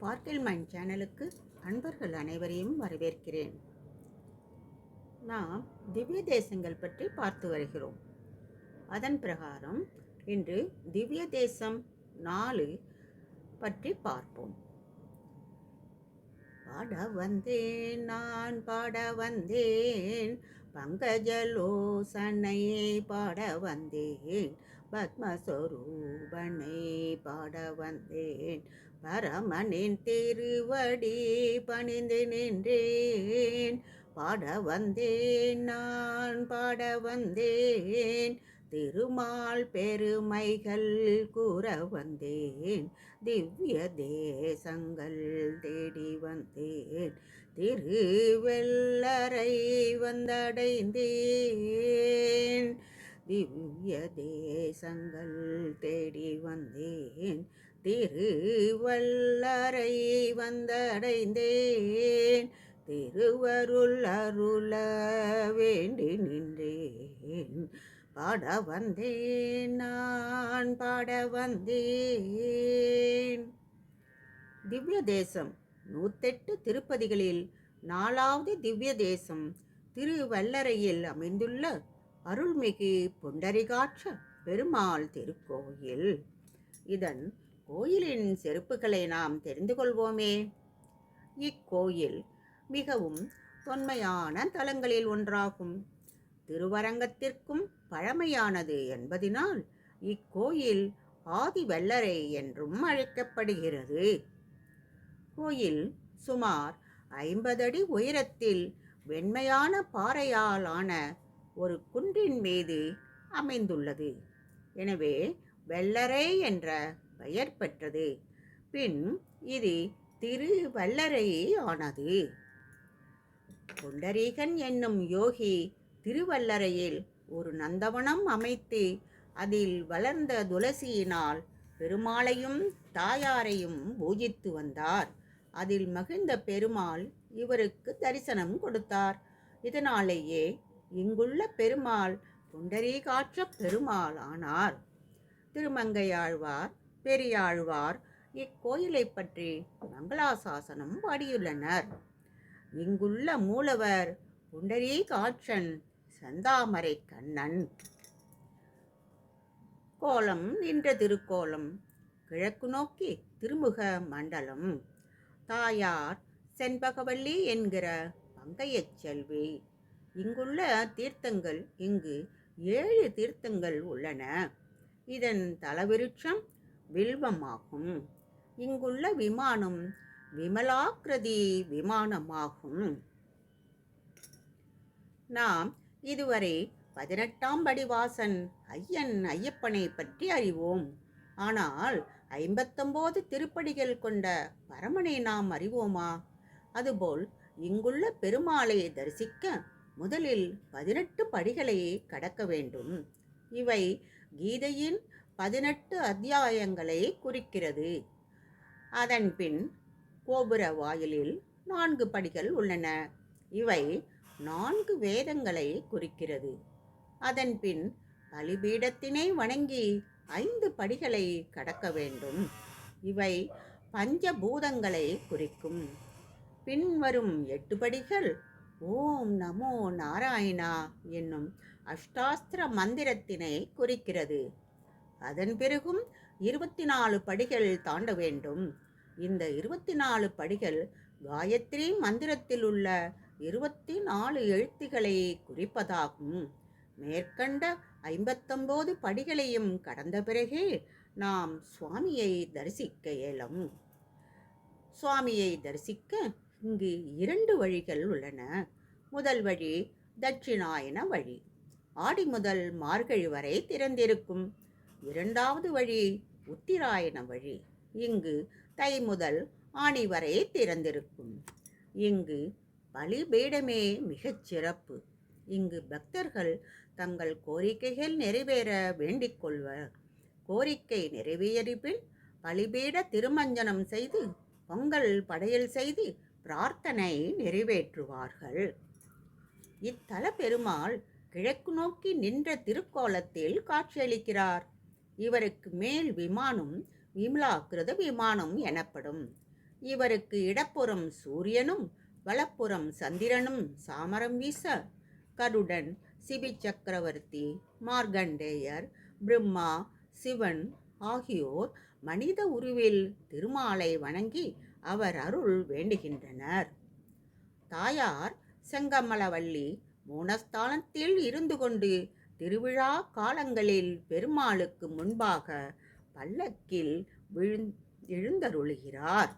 Sparkle mind சேனலுக்கு அன்பர்கள் அனைவரையும் வரவேற்கிறேன். நாம் திவ்ய தேசங்கள் பற்றி பார்த்து வருகிறோம். அதன் பிரகாரம் இன்று திவ்ய தேசம் நாலு பற்றி பார்ப்போம். பாட வந்தேன் நான் பாட வந்தேன் பங்கஜலோசனையை பாட வந்தேன் பத்மஸ்வரூபனை பாட வந்தேன் பரமனின் திருவடி பணிந்து நின்றேன். பாட வந்தேன் நான் பாட வந்தேன். திருமால் பெருமைகள் கூற வந்தேன். திவ்ய தேசங்கள் தேடி வந்தேன். திருவெல்லரை வந்தடைந்தேன். திவ்ய தேசங்கள் தேடி வந்தேன். திருவல்லரை வந்தடைந்தேன். திருவருள் அருள வேண்டி நின்றேன். பாட வந்தேன் நான் பாட வந்தேன். திவ்ய தேசம் நூத்தெட்டு திருப்பதிகளில் நாலாவது திவ்ய தேசம் திருவல்லறையில் அமைந்துள்ள அருள்மிகு புண்டரிகாட்ச பெருமாள் திருக்கோயில். இதன் கோயிலின் செருப்புகளை நாம் தெரிந்து கொள்வோமே. இக்கோயில் மிகவும் தொன்மையான தலங்களில் ஒன்றாகும். திருவரங்கத்திற்கும் பழமையானது என்பதினால் இக்கோயில் ஆதி வெள்ளரை என்றும் அழைக்கப்படுகிறது. கோயில் சுமார் ஐம்பது அடி உயரத்தில் வெண்மையான பாறையால் ஆன ஒரு குன்றின் மீது அமைந்துள்ளது. எனவே வெள்ளரை என்ற பெயர் பெற்றது பின் இது திருவல்லரை ஆனது. புண்டரீகன் என்னும் யோகி திருவல்லரையில் ஒரு நந்தவனம் அமைத்து அதில் வளர்ந்த துளசியினால் பெருமாளையும் தாயாரையும் பூஜித்து வந்தார். அதில் மகிழ்ந்த பெருமாள் இவருக்கு தரிசனம் கொடுத்தார். இதனாலேயே இங்குள்ள பெருமாள் புண்டரீகாற்ற பெருமாள் ஆனார். திருமங்கையாழ்வார் பெரியாழ்வார் இக்கோயிலை பற்றி மங்களாசாசனம் பாடியுள்ளனர். இங்குள்ள மூலவர் புண்டரீகாட்சன் செந்தாமரை கண்ணன். கோலம் நின்ற திருக்கோலம் கிழக்கு நோக்கி திருமுக மண்டலம். தாயார் செண்பகவல்லி என்கிற பங்கையச் செல்வி. இங்குள்ள தீர்த்தங்கள் இங்கு ஏழு தீர்த்தங்கள் உள்ளன. இதன் தலவிருட்சம் வில்வமாகும். இங்குள்ள விமானம் விமலாக்கிருதி விமானமாகும். நாம் இதுவரை பதினெட்டாம் படிவாசன் ஐயன் ஐயப்பனை பற்றி அறிவோம். ஆனால் ஐம்பத்தொம்போது திருப்படிகள் கொண்ட பரமனை நாம் அறிவோமா? அதுபோல் இங்குள்ள பெருமாளை தரிசிக்க முதலில் பதினெட்டு படிகளை கடக்க வேண்டும். இவை கீதையின் பதினெட்டு அத்தியாயங்களை குறிக்கிறது. அதன்பின் கோபுர வாயிலில் நான்கு படிகள் உள்ளன. இவை நான்கு வேதங்களை குறிக்கிறது. அதன்பின் பலிபீடத்தினை வணங்கி ஐந்து படிகளை கடக்க வேண்டும். இவை பஞ்சபூதங்களை குறிக்கும். பின்வரும் எட்டு படிகள் ஓம் நமோ நாராயணா என்னும் அஷ்டாஸ்திர மந்திரத்தினை குறிக்கிறது. அதன் பிறகும் இருபத்தி நாலு படிகள் தாண்ட வேண்டும். இந்த இருபத்தி நாலு படிகள் காயத்ரி மந்திரத்தில் உள்ள இருபத்தி நாலு எழுத்துக்களை குறிப்பதாகும். மேற்கண்ட ஐம்பத்தொம்போது படிகளையும் கடந்த பிறகே நாம் சுவாமியை தரிசிக்க இயலும். சுவாமியை தரிசிக்க இங்கு இரண்டு வழிகள் உள்ளன. முதல் வழி தட்சிணாயன வழி. ஆடி முதல் மார்கழி வரை திறந்திருக்கும். இரண்டாவது வழி உத்திராயண வழி. இங்கு தை முதல் ஆணி வரை திறந்திருக்கும். இங்கு பலிபீடமே மிகச் சிறப்பு. இங்கு பக்தர்கள் தங்கள் கோரிக்கைகள் நிறைவேற வேண்டிக் கொள்வர் கோரிக்கை நிறைவேறிப்பின் பலிபீட திருமஞ்சனம் செய்து பொங்கல் படையல் செய்து பிரார்த்தனை நிறைவேற்றுவார்கள். இத்தல பெருமாள் கிழக்கு நோக்கி நின்ற திருக்கோலத்தில் காட்சியளிக்கிறார். இவருக்கு மேல் விமானம் விமலாக்கிருத விமானம் எனப்படும். இவருக்கு இடப்புறம் சூரியனும் வலப்புறம் சந்திரனும் சாமரம் வீச கருடன் சிபி சக்கரவர்த்தி மார்கண்டேயர் பிரம்மா சிவன் ஆகியோர் மனித உருவில் திருமாலை வணங்கி அவர் அருள் வேண்டுகின்றனர். தாயார் செங்கமலவள்ளி மூனஸ்தானத்தில் இருந்து கொண்டு திருவிழா காலங்களில் பெருமாளுக்கு முன்பாக பல்லக்கில் விழுந் எழுந்தருளுகிறார்.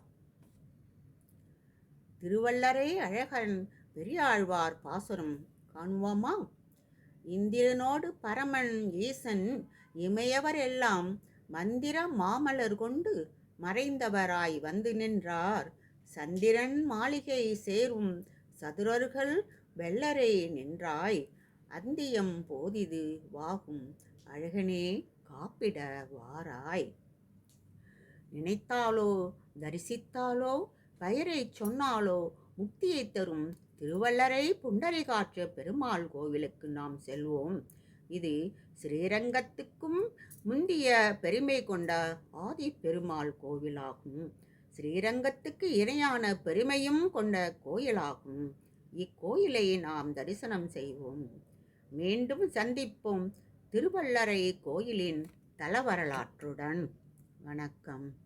திருவள்ளரே அழகன் பெரியாழ்வார் பாசுரம் காணுவோமா இந்திரனோடு பரமன் ஈசன் இமையவர் எல்லாம் மந்திர மாமலர் கொண்டு மறைந்தவராய் வந்து நின்றார். சந்திரன் மாளிகை சேரும் சதுரர்கள் வெள்ளரே நின்றாய். அந்தியம் போதிது வாகும் அழகனே காப்பிட வாராய். நினைத்தாலோ தரிசித்தாலோ பெயரை சொன்னாலோ முக்தியை தரும் திருவள்ளரை புண்டரிகாற்ற பெருமாள் கோவிலுக்கு நாம் செல்வோம். இது ஸ்ரீரங்கத்துக்கும் முந்திய பெருமை கொண்ட ஆதி பெருமாள் கோவிலாகும். ஸ்ரீரங்கத்துக்கு இணையான பெருமையும் கொண்ட கோயிலாகும். இக்கோயிலை நாம் தரிசனம் செய்வோம். மீண்டும் சந்திப்போம். திருவள்ளரை கோயிலின் தல வரலாற்றுடன் வணக்கம்.